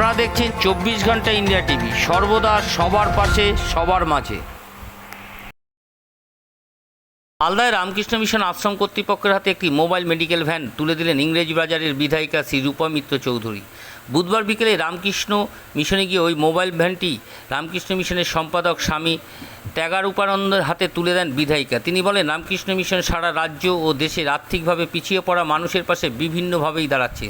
আপনারা দেখছেন চব্বিশ ঘণ্টা ইন্ডিয়া টিভি। সর্বদা সবার পাশে, সবার মাঝে। মালদায় রামকৃষ্ণ মিশন আশ্রম কর্তৃপক্ষের হাতে একটি মোবাইল মেডিকেল ভ্যান তুলে দিলেন ইংরেজি বাজারের বিধায়িকা শ্রী রূপা মিত্র চৌধুরী। বুধবার বিকেলে রামকৃষ্ণ মিশনে গিয়ে ওই মোবাইল ভ্যানটি রামকৃষ্ণ মিশনের সম্পাদক স্বামী ত্যাগারূপানন্দের হাতে তুলে দেন বিধায়িকা। তিনি বলেন, রামকৃষ্ণ মিশন সারা রাজ্য ও দেশের আর্থিকভাবে পিছিয়ে পড়া মানুষের পাশে বিভিন্নভাবেই দাঁড়াচ্ছে।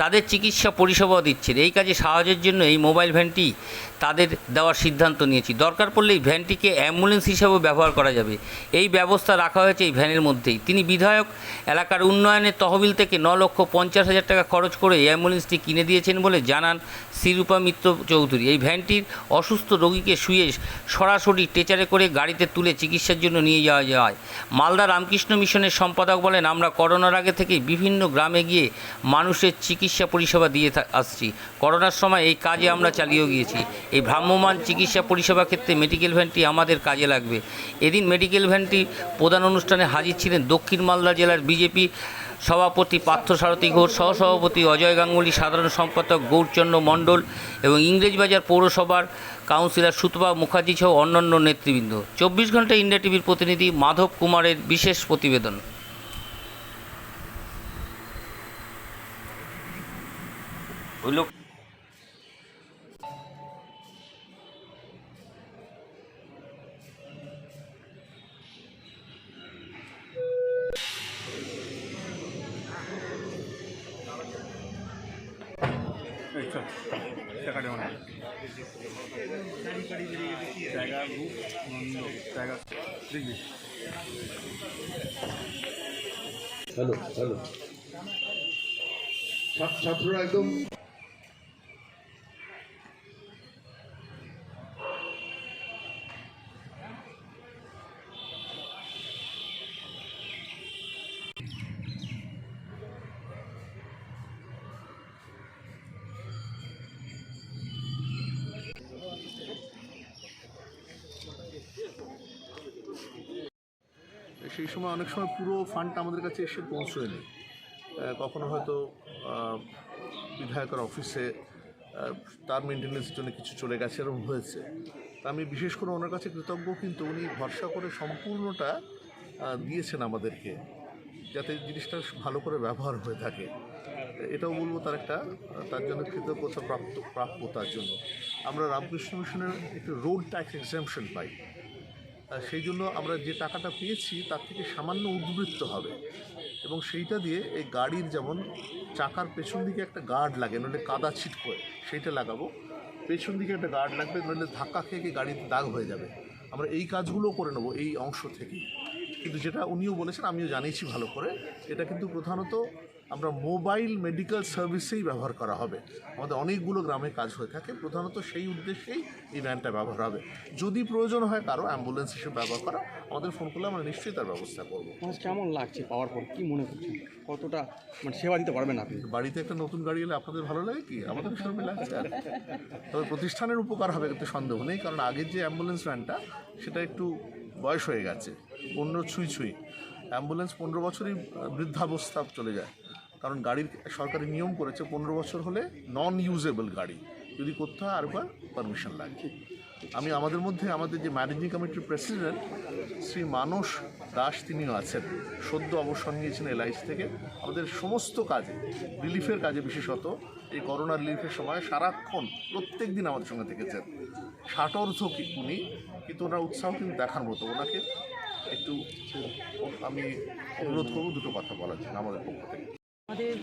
তাদের চিকিৎসা পরিষেবাও দিচ্ছেন। এই কাজে সাহায্যের জন্য এই মোবাইল ভ্যানটি তাদের দেওয়ার সিদ্ধান্ত নিয়েছি। দরকার পড়লে এই ভ্যানটিকে অ্যাম্বুলেন্স হিসেবেও ব্যবহার করা যাবে। এই ব্যবস্থা রাখা হয়েছে এই ভ্যানের মধ্যেই। তিনি বিধায়ক, এলাকার উন্নয়নের তহবিল থেকে ন লক্ষ পঞ্চাশ হাজার টাকা খরচ করে এই অ্যাম্বুলেন্সটি কিনে দিয়েছেন বলে জানান শ্রীরূপা মিত্র চৌধুরী। এই ভ্যানটির অসুস্থ রোগীকে শুয়ে সরাসরি টেচারে করে গাড়িতে তুলে চিকিৎসার জন্য নিয়ে যাওয়া যায়। মালদা রামকৃষ্ণ মিশনের সম্পাদক বলেন, আমরা করোনার আগে থেকেই বিভিন্ন গ্রামে গিয়ে মানুষের চিকিৎসা পরিষেবা দিয়ে আসছি। করোনার সময় এই কাজে আমরা চালিয়েও গিয়েছি। এই ভ্রাম্যমান চিকিৎসা পরিষেবা ক্ষেত্রে মেডিকেল ভ্যানটি আমাদের কাজে লাগবে। এদিন মেডিকেল ভ্যানটি প্রধান অনুষ্ঠানে হাজির ছিলেন দক্ষিণ মালদা জেলার বিজেপি সভাপতি পার্থসারথী ঘোষ, সহসভাপতি অজয় গাঙ্গুলি, সাধারণ সম্পাদক গৌরচন্দ্র মণ্ডল এবং ইংরেজবাজার পৌরসভার কাউন্সিলর সুতবা মুখার্জি সহ অন্যান্য নেতৃবৃন্দ। চব্বিশ ঘণ্টা ইন্ডিয়া টিভির প্রতিনিধি মাধব কুমারের বিশেষ প্রতিবেদন। ওই লোক টাকাটা অনেক জায়গা বুক জায়গা দেখবি হ্যালো হ্যালো ছাত্ররা একদম সেই সময় অনেক সময় পুরো ফান্ডটা আমাদের কাছে এসে পৌঁছয়নি। কখনো হয়তো বিধায়কের অফিসে তার মেনটেন্যান্সের জন্য কিছু চলে গেছে, এরকম হয়েছে। তা আমি বিশেষ করে ওনার কাছে কৃতজ্ঞ, কিন্তু উনি ভরসা করে সম্পূর্ণটা দিয়েছেন আমাদেরকে, যাতে জিনিসটা ভালো করে ব্যবহার হয়ে থাকে। এটাও বলব তার একটা, তার জন্য কৃতজ্ঞতা প্রাপ্ত প্রাপ্যতার জন্য। আমরা রামকৃষ্ণ মিশনের একটু রোড ট্যাক্স এক্সামশন পাই। সেই জন্য আমরা যে টাকাটা পেয়েছি তার থেকে সামান্য উদ্বৃত্ত হবে। এবং সেইটা দিয়ে এই গাড়ির যেমন চাকার পেছন দিকে একটা গার্ড লাগে, নইলে কাদা ছিটকোয়, সেইটা লাগাবো। পেছন দিকে একটা গার্ড লাগবে, নইলে ধাক্কা খেয়ে গাড়িতে দাগ হয়ে যাবে। আমরা এই কাজগুলো করে নেব এই অংশ থেকে কিন্তু যেটা উনিও বলেছেন, আমিও জানিয়েছি ভালো করে। এটা কিন্তু প্রধানত আমরা মোবাইল মেডিকেল সার্ভিসেই ব্যবহার করা হবে। আমাদের অনেকগুলো গ্রামে কাজ হয়ে থাকে। প্রধানত সেই উদ্দেশ্যেই এই ভ্যানটা ব্যবহার হবে। যদি প্রয়োজন হয় কারও অ্যাম্বুলেন্স হিসেবে ব্যবহার করা আমাদের ফোন করলে আমরা নিশ্চয়ই তার ব্যবস্থা করব। মানে কেমন লাগছে পাওয়ার পর? কী মনে করছেন? কতটা মানে সেবা দিতে পারবেন আপনি? বাড়িতে একটা নতুন গাড়ি এলে আপনাদের ভালো লাগে কি? আমাদের সেরকম লাগছে আর তবে প্রতিষ্ঠানের উপকার হবে কিন্তু সন্দেহ নেই কারণ আগের যে অ্যাম্বুলেন্স ভ্যানটা সেটা একটু বয়স হয়ে গেছে পনেরো ছুঁই ছুঁই। অ্যাম্বুলেন্স পনেরো বছরই বৃদ্ধাবস্থা চলে যায়। কারণ গাড়ির সরকারি নিয়ম করেছে পনেরো বছর হলে নন ইউজেবল গাড়ি, যদি করতে হয় আরেকবার পারমিশন লাগে। আমি আমাদের মধ্যে আমাদের যে ম্যানেজিং কমিটির প্রেসিডেন্ট শ্রী মানস দাস তিনিও আছেন। সদ্য অবসর নিয়েছেন এলআইসি থেকে। আমাদের সমস্ত কাজে রিলিফের কাজে বিশেষত, এই করোনা রিলিফের সময় সারাক্ষণ প্রত্যেক দিন আমাদের সঙ্গে থেকেছেন। ষাটর্ধ কি উনি, কিন্তু ওনার উৎসাহ কিন্তু দেখার মতো। ওনাকে একটু আমি অনুরোধ করব দুটো কথা বলার জন্য আমাদের পক্ষ থেকে। আমাদের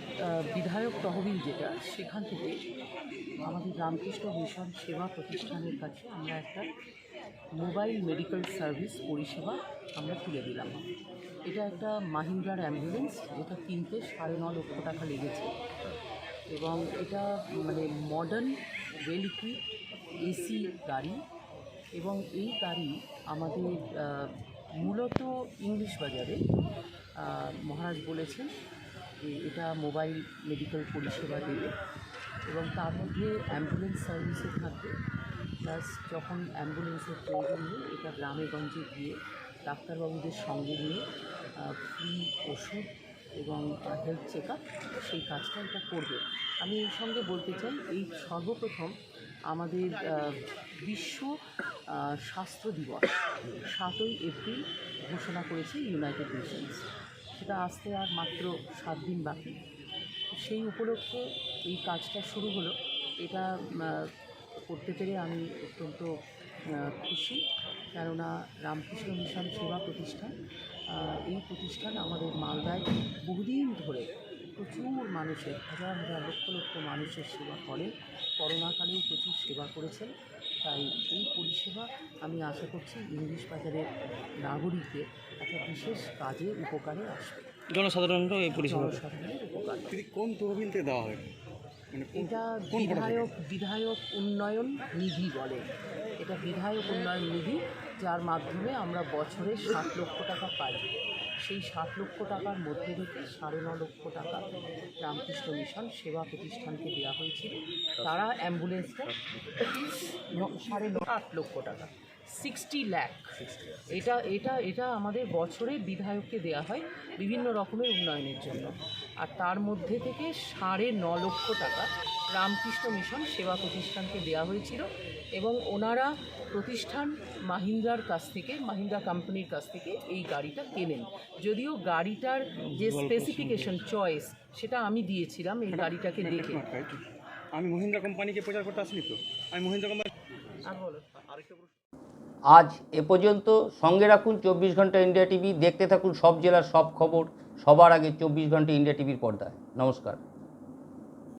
বিধায়ক তহবিল যেটা, সেখান থেকে আমাদের রামকৃষ্ণ মিশন সেবা প্রতিষ্ঠানের কাছে আমরা একটা মোবাইল মেডিকেল সার্ভিস পরিষেবা আমরা তুলে দিলাম। এটা একটা মাহিন্দ্রার অ্যাম্বুলেন্স, যেটা কিনতে সাড়ে ন লক্ষ টাকা লেগেছে। এবং এটা মানে মডার্ন ওয়েল ইকুইপ এসি গাড়ি। এবং এই গাড়ি আমাদের মূলত ইংলিশ বাজারে মহারাজ বলেছেন যে এটা মোবাইল মেডিকেল পরিষেবা দেবে এবং তার মধ্যে অ্যাম্বুলেন্স সার্ভিসও থাকবে। প্লাস যখন অ্যাম্বুলেন্সের প্রয়োজন নেই এটা গ্রামে গঞ্জে গিয়ে ডাক্তারবাবুদের সঙ্গে নিয়ে ফ্রি ওষুধ এবং হেলথ চেক আপ সেই কাজটা এটা করবে। আমি এই সঙ্গে বলতে চাই, এই সর্বপ্রথম আমাদের বিশ্ব স্বাস্থ্য দিবস সাতই এপ্রিল ঘোষণা করেছে ইউনাইটেড নেশনস। সেটা আসতে আর মাত্র সাত দিন বাকি। সেই উপলক্ষে এই কাজটা শুরু হলো। এটা করতে পেরে আমি অত্যন্ত খুশি। কেননা রামকৃষ্ণ মিশন সেবা প্রতিষ্ঠান এই প্রতিষ্ঠান আমাদের মালদায় বহুদিন ধরে প্রচুর মানুষের, হাজার হাজার লক্ষ লক্ষ মানুষের সেবা করে করোনাকালেও প্রচুর সেবা করেছেন। তাই এই পরিষেবা আমি আশা করছি ইংলিশ বাজারের নাগরিকদের একটা বিশেষ কাজে উপকারে আসবে। জনসাধারণরা এই পরিষেবা জনসাধারণের উপকার কোন তহবিল থেকে দেওয়া হয়? মানে এটা? বিধায়ক বিধায়ক উন্নয়ন নিধি বলে। এটা বিধায়ক উন্নয়ন নিধি যার মাধ্যমে আমরা বছরে ষাট লক্ষ টাকা পাই। সেই ষাট লক্ষ টাকার মধ্যে থেকে সাড়ে ন লক্ষ টাকা রামকৃষ্ণ মিশন সেবা প্রতিষ্ঠানকে দেওয়া হয়েছিল। তারা অ্যাম্বুলেন্সটা সাড়ে ন, আট লক্ষ টাকা, সিক্সটি ল্যাক। এটা এটা এটা আমাদের বছরে বিধায়ককে দেয়া হয় বিভিন্ন রকমের উন্নয়নের জন্য। আর তার মধ্যে থেকে সাড়ে ন লক্ষ টাকা রামকৃষ্ণ মিশন সেবা প্রতিষ্ঠানকে দেওয়া হয়েছিল এবং ওনারা প্রতিষ্ঠান মাহিন্দ্রার কাছ থেকে মাহিন্দ্রা কোম্পানির কাছ থেকে এই গাড়িটা কেনেন। যদিও গাড়িটার যে স্পেসিফিকেশন চয়েস সেটা আমি দিয়েছিলাম এই গাড়িটাকে দেখে। আমি মহিন্দ্রা কোম্পানিকে প্রচার করতে আসিনি তো? আমি মহিন্দ্রা কোম্পানি আর বলো। আজ এ পর্যন্ত সঙ্গে রাখুন চব্বিশ ঘণ্টা ইন্ডিয়া টিভি। দেখতে থাকুন সব জেলার সব খবর। সবার আগে চব্বিশ ঘণ্টা ইন্ডিয়া টিভির পর্দায়। নমস্কার।